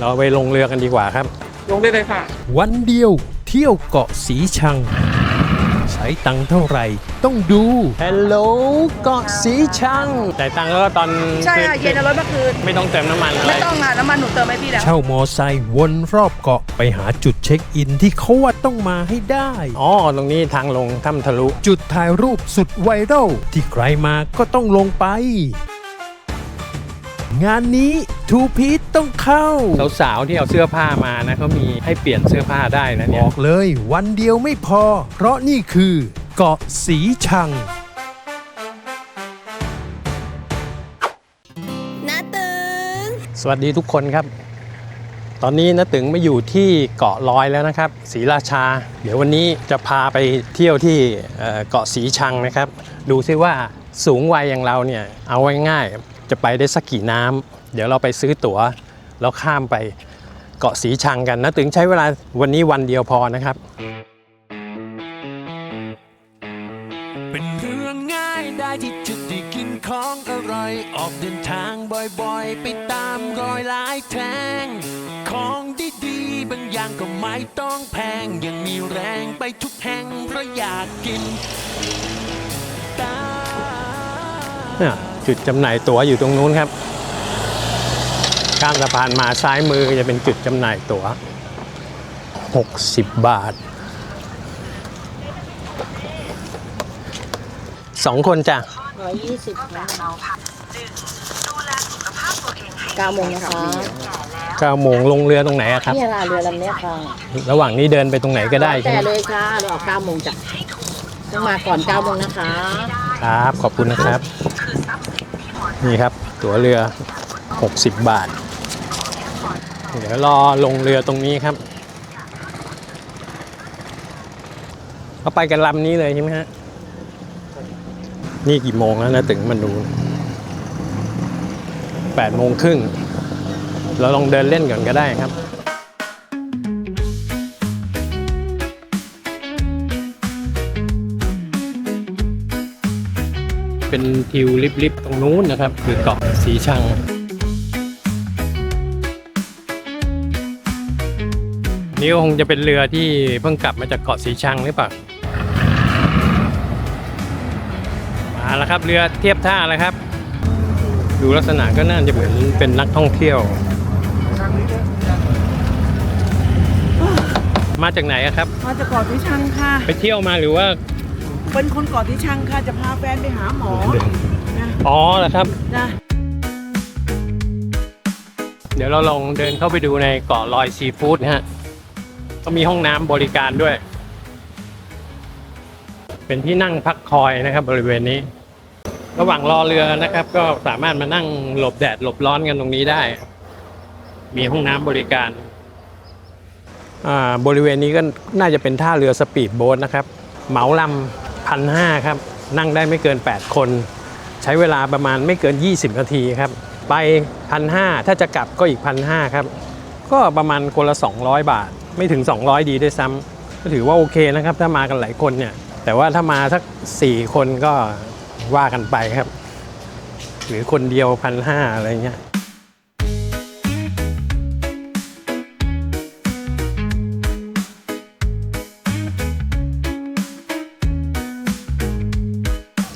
เราไปลงเรือกันดีกว่าครับ ลงได้เลยค่ะ วันเดียวเที่ยวเกาะสีชัง ใช้ตังค์เท่าไหร่ ต้องดูฮัลโหลเกาะสีชังจ่ายตังค์แล้วก็ตอนใช่ค่ะเย็นเอารถมาคืน ไม่ต้องเติมน้ำมันอะไรไม่ต้องอะน้ำมันหนูเติมให้พี่แล้ว เช่ามอไซค์วนรอบเกาะไปหาจุดเช็คอินที่เขาว่าต้องมาให้ได้ อ๋อตรงนี้ทางลงถ้ำทะลุ จุดถ่ายรูปสุดไวรัลที่ใครมาก็ต้องลงไป งานนี้ทูพีทต้องเข้า สาวๆที่เอาเสื้อผ้ามานะเขามีให้เปลี่ยนเสื้อผ้าได้นะเนี่ยบอกเลยวันเดียวไม่พอ เพราะนี่คือเกาะสีชัง นาตึง สวัสดีทุกคนครับ ตอนนี้นะตึงมาอยู่ที่เกาะลอยแล้วนะครับศรีราชา เดี๋ยววันนี้จะพาไปเที่ยวที่เอ่อเกาะสีชังนะครับ ดูซิว่าสูงวัยอย่างเราเนี่ยเอาไว้ง่ายๆ จะไปได้สักกี่น้ำเดี๋ยวเราไปซื้อตั๋วแล้วข้ามไปเกาะสีชังกันนะตึงใช้เวลาวันนี้วันเดียวพอนะครับ เป็นเรื่องง่ายได้ที่จะได้กินของอร่อย ออกเดินทางบ่อยๆ ไปตามรอยหลายแทง ของดีๆ บางอย่างก็ไม่ต้องแพง ยังมีแรงไปทุกแห่งเพราะอยากกินตาม จุดจำหน่ายตั๋วอยู่ตรงนู้นครับ ข้ามสะพานมาซ้ายมือจะเป็นจุดจำหน่ายตั๋ว 60 บาทสองคนจ้ะร้อยยี่สิบเก้าโมงนะคะ9โมงลงเรือตรงไหนอะครับนี่ค่ะเรือลำเนี้ยค่ะระหว่างนี้เดินไปตรงไหนก็ได้ใช่แต่ไหมเลยค่ะเราออกเก้าโมงจ้ะต้องมาก่อนเก้าโมงนะคะ ครับขอบคุณนะครับ นี่ครับ ตั๋วเรือ 60 บาท เดี๋ยวรอลงเรือตรงนี้ครับก็ไปกันลำนี้เลยใช่ไหมฮะ นี่กี่โมงแล้วนะ ถึงมันดู8โมงครึ่ง เราลองเดินเล่นก่อนก็ได้ครับ เป็นทิวลิบๆตรงนู้นนะครับ คือเกาะสีชังนี่ก็คงจะเป็นเรือที่เพิ่งกลับมาจากเกาะสีชังหรือเปล่ามาแล้วครับเรือเทียบท่าแล้วครับ ดูลักษณะก็น่าจะเหมือนเป็นนักท่องเที่ยว มาจากไหนอะครับ มาจากเกาะที่ชังค่ะ ไปเที่ยวมาหรือว่า เป็นคนเกาะที่ชังค่ะจะพาแฟนไปหาหมอนะอ๋อเหรอครับ นะ เดี๋ยวเราลองเดินเข้าไปดูในเกาะลอยซีฟู้ดนะฮะก็มีห้องน้ำบริการด้วย เป็นที่นั่งพักคอยนะครับ บริเวณนี้ ระหว่างรอเรือนะครับ ก็สามารถมานั่งหลบแดดหลบร้อนกันตรงนี้ได้ มีห้องน้ำบริการอ่าบริเวณนี้ก็น่าจะเป็นท่าเรือสปีดโบ๊ทนะครับ เหมาลำ พันห้าครับ นั่งได้ไม่เกิน 8 คน ใช้เวลาประมาณไม่เกิน 20 นาทีครับ ไปพันห้าถ้าจะกลับก็อีกพันห้าครับ ก็ประมาณคนละ 200 บาท ไม่ถึง 200 ดีด้วยซ้ำก็ถือว่าโอเคนะครับ ถ้ามากันหลายคนเนี่ย แต่ว่าถ้ามาสัก 4 คนก็ว่ากันไปครับ หรือคนเดียวพันห้าอะไรเงี้ย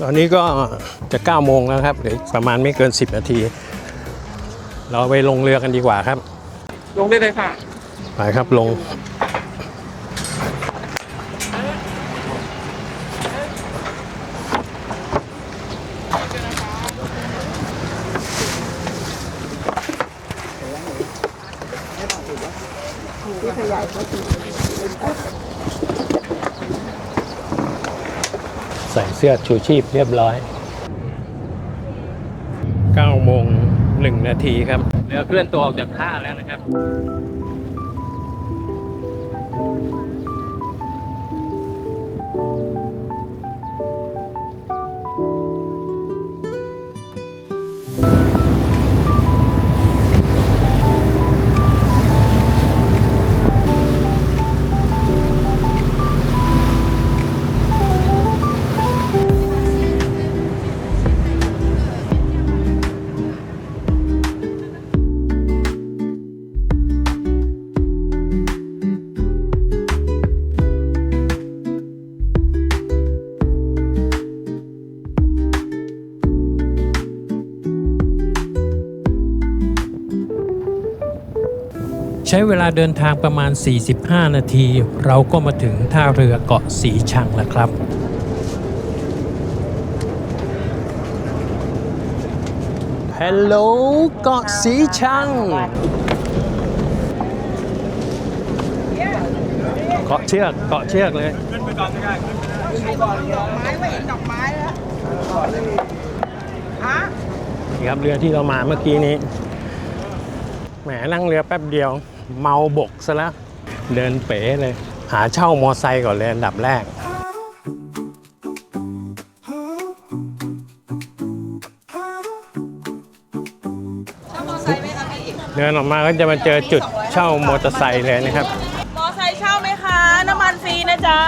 ตอนนี้ก็จะ9โมงแล้วครับเดี๋ยวอีกประมาณไม่เกิน 10 นาที เราไปลงเรือกันดีกว่าครับ ลงได้เลยค่ะ ไปครับลงใส่ เสื้อชูชีพเรียบร้อย9โมง1นาทีครับเรือเคลื่อนตัวออกจากท่าแล้วนะครับ ใช้เวลาเดินทางประมาณ 45 นาที เราก็มาถึงท่าเรือเกาะสีชังแล้วครับ ฮัลโหลเกาะสีชัง เกาะเชือกเกาะเชือกเลยนี่ครับเรือที่เรามาเมื่อกี้นี้ แหมนั่งเรือแป๊บเดียว เมาบกซะแล้วเดินเป๋เลย หาเช่ามอไซค์ก่อนเลยอันดับแรกเดินออกมาก็จะมาเจอจุดเช่ามอเตอร์ไซค์เลยนะครับมอไซค์เช่าไหมคะ น้ำมันฟรีนะจ๊ะ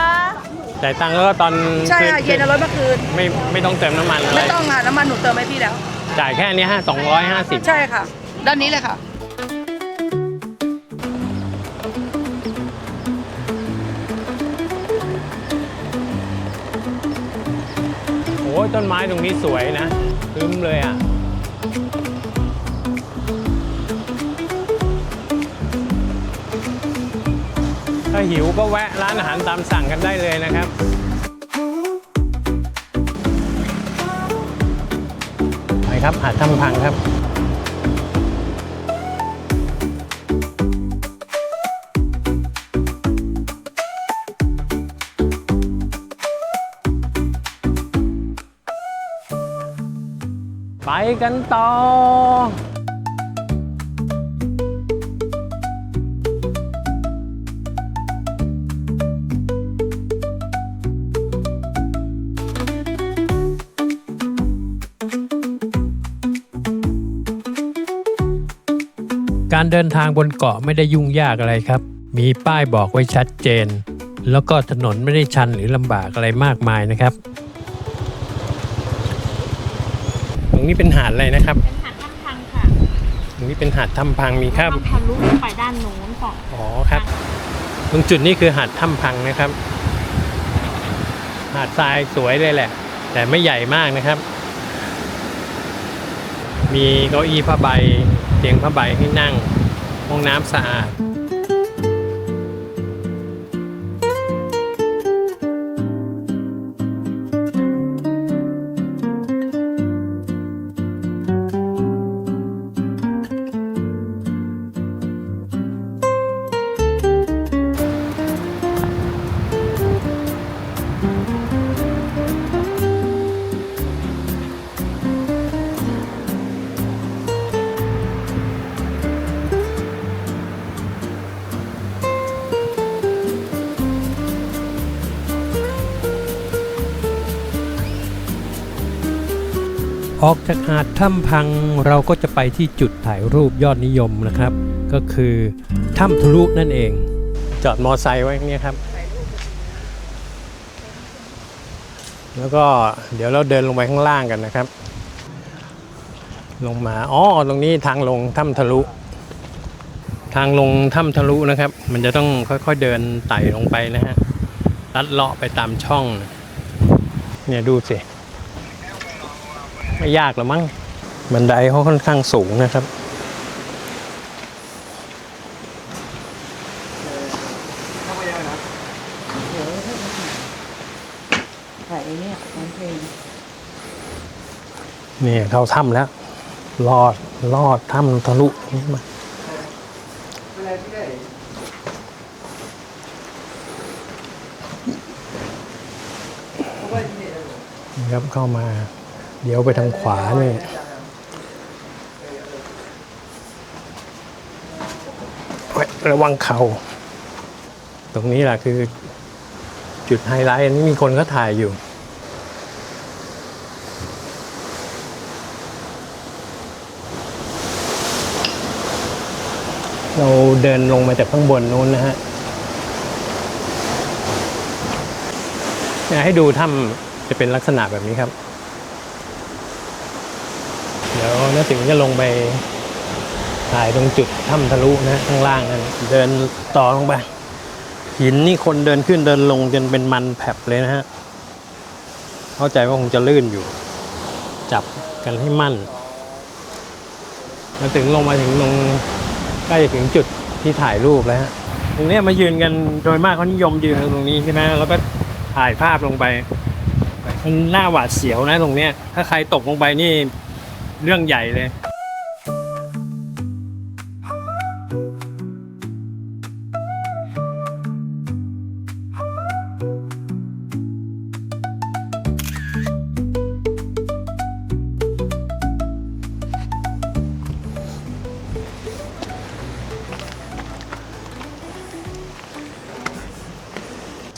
จ่ายตังค์แล้วก็ตอนใช่คืค่ะเย็นเอารถมาคืน ไม่ไม่ต้องเติมน้ำมันอะไร ไม่ต้องอะน้ำมันหนูเติมให้พี่แล้ว จ่ายแค่นี้ฮะสองร้อยห้าสิบใช่ค่ะ ด้านนี้เลยค่ะ อ้ยต้นไม้ตรงนี้สวยนะคึ้มเลยอะถ้าหิวก็แวะร้านอาหารตามสั่งกันได้เลยนะครับไปครับหาดถ้ำพังครับ กันต่อ การเดินทางบนเกาะไม่ได้ยุ่งยากอะไรครับ มีป้ายบอกไว้ชัดเจน แล้วก็ถนนไม่ได้ชันหรือลำบากอะไรมากมายนะครับ รงนี้เป็นหาดอะไรนะครับ เป็นหาดถ้ำพังค่ะตรงนี้เป็นหาดถ้ำพังมีครับต้องทะลุไปด้านโน้นก่อนอ๋อครับ ตรงจุดนี้คือหาดถ้ำพังนะครับ หาดทรายสวยเลยแหละ แต่ไม่ใหญ่มากนะครับ มีเก้าอี้ผ้าใบเตียงผ้าใบให้นั่ง ห้องน้ำสะอาด ออกจากหาดถ้ำพังเราก็จะไปที่จุดถ่ายรูปยอดนิยมนะครับ ก็คือถ้ำทะลุนั่นเอง จอดมอไซค์ไว้เนี่ยครับ แล้วก็เดี๋ยวเราเดินลงไปข้างล่างกันนะครับ ลงมาอ๋อตรงนี้ทางลงถ้ำทะลุ ทางลงถ้ำทะลุนะครับ มันจะต้องค่อยๆเดินไต่ลงไปนะฮะลัดเลาะไปตามช่อง เนี่ยดูสิ ไม่ยากหรอมั้งบันไดเขาค่อนข้างสูงนะครับนี่เข้าถ้ำแล้วลอดลอดถ้ำทะลุนี่มาครับเข้ามา เดี๋ยวไปทางขวานี่ยระวังเขา่า ตรงนี้แหละคือจุดไฮไลท์อันนี้มีคนเขาถ่ายอยู่ เราเดินลงมาจากข้างบนนู้นนะฮะให้ดูถ้ำจะเป็นลักษณะแบบนี้ครับ ดี๋ยวน้าติ๋วจะลงไปถ่ายตรงจุดถ้ำทะลุนะข้างล่างนั้นเดินต่อลงไป หินนี่คนเดินขึ้นเดินลงจนเป็นมันแผบเลยนะฮะ เข้าใจว่าคงจะลื่นอยู่ จับกันให้มั่นมาถึงลงมาถึงตรงใกล้จะถึงจุดที่ถ่ายรูปแล้วฮะตรงนี้มายืนกันโดยมากเขานิยมยืนตรงนี้ใช่ไหมแล้วก็ถ่ายภาพลงไปมันหน้าหวาดเสียวนะตรงเนี้ย ถ้าใครตกลงไปนี่ เรื่องใหญ่เลย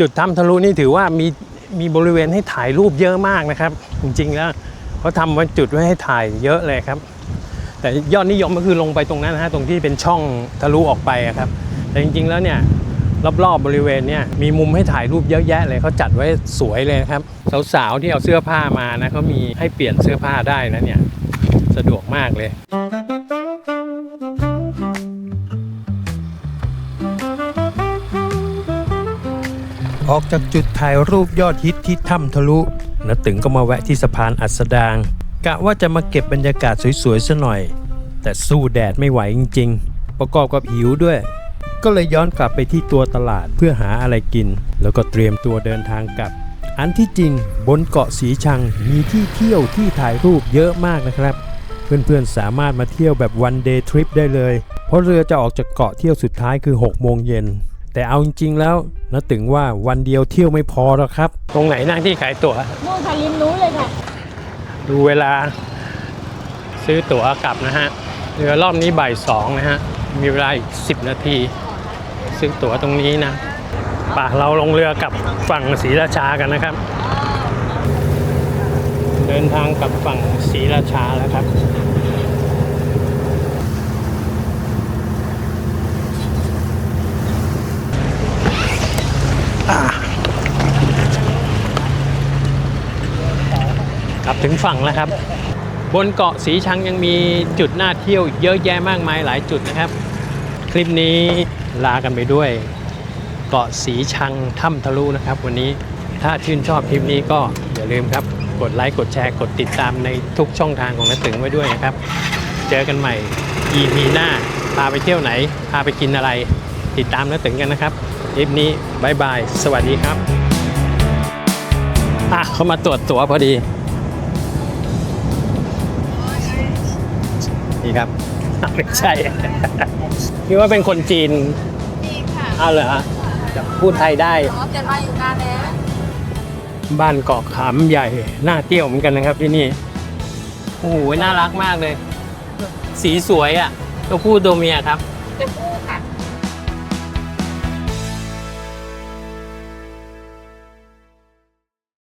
จุดถ้ำทะลุนี่ถือว่ามีมีบริเวณให้ถ่ายรูปเยอะมากนะครับ จริงๆแล้ว เขาทำไว้จุดไว้ให้ถ่ายเยอะเลยครับ แต่ยอดนิยมก็คือลงไปตรงนั้นนะฮะตรงที่เป็นช่องทะลุออกไปครับ แต่จริงๆแล้วเนี่ยรอบๆบริเวณเนี่ยมีมุมให้ถ่ายรูปเยอะแยะเลยเขาจัดไว้สวยเลยครับ สาวๆที่เอาเสื้อผ้ามานะเขามีให้เปลี่ยนเสื้อผ้าได้นะเนี่ยสะดวกมากเลยออกจากจุดถ่ายรูปยอดฮิตที่ถ้ำทะลุ นตึงก็มาแวะที่สะพานอัสดาง กะว่าจะมาเก็บบรรยากาศสวยๆซะหน่อย แต่สู้แดดไม่ไหวจริง ๆ ประกอบกับหิวด้วย ก็เลยย้อนกลับไปที่ตัวตลาดเพื่อหาอะไรกิน แล้วก็เตรียมตัวเดินทางกลับ อันที่จริงบนเกาะสีชังมีที่เที่ยวที่ถ่ายรูปเยอะมากนะครับ เพื่อนๆสามารถมาเที่ยวแบบวันเดย์ทริปได้เลย เพราะเรือจะออกจากเกาะเที่ยวสุดท้ายคือ6โมงเย็นแต่เอาจริงๆแล้ว นะถึงว่าวันเดียวเที่ยวไม่พอหรอกครับ ตรงไหนนั่งที่ขายตั๋วนู่นค่ะริมนู้นเลยค่ะ ดูเวลาซื้อตั๋วกลับนะฮะเรือรอบนี้บ่ายสองนะฮะ มีเวลาอีก 10 นาที ซื้อตั๋วตรงนี้นะป่ะเราลงเรือกลับฝั่งศรีราชากันนะครับ เดินทางกลับฝั่งศรีราชาแล้วครับ ถึงฝั่งแล้วครับ บนเกาะสีชังยังมีจุดน่าเที่ยวเยอะแยะมากมายหลายจุดนะครับ คลิปนี้ลากันไปด้วย เกาะสีชังถ้ำทะลุนะครับ วันนี้ถ้าชื่นชอบคลิปนี้ก็อย่าลืมครับ กดไลค์กดแชร์กดติดตามในทุกช่องทางของนักตึงไว้ด้วยนะครับ เจอกันใหม่ EP หน้าพาไปเที่ยวไหน พาไปกินอะไร ติดตามนักตึงกันนะครับคลิปนี้บายบาย สวัสดีครับอะเขามาตรวจตั๋วพอดี นี่ครับไม่ใช่ คิดว่าเป็นคนจีนดีค่ะอ้าวเหรอพูดไทยได้ อ๋อเกิดมาอยู่นานแล้วบ้านเกาะขามใหญ่น่าเที่ยวเหมือนกันนะครับที่นี่โอ้โหน่ารักมากเลย สีสวยอะตัวผู้ตัวเมียครับเป็นผู้ค่ะ